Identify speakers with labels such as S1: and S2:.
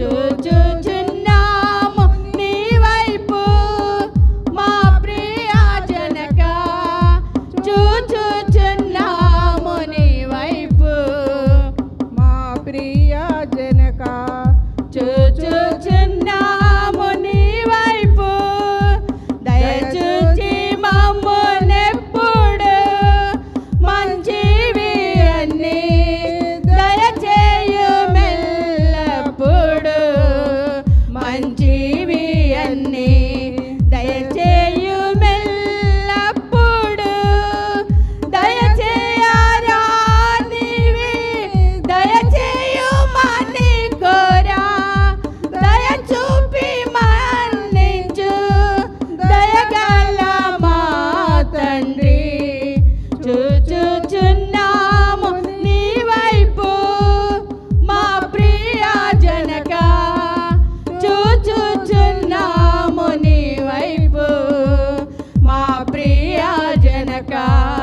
S1: Chúa తండ్రి. చూచుచున్నాము నీ వైపు. మా ప్రియ జనక చూచుచున్నాము నీ వైపు. మా ప్రియ జనకా.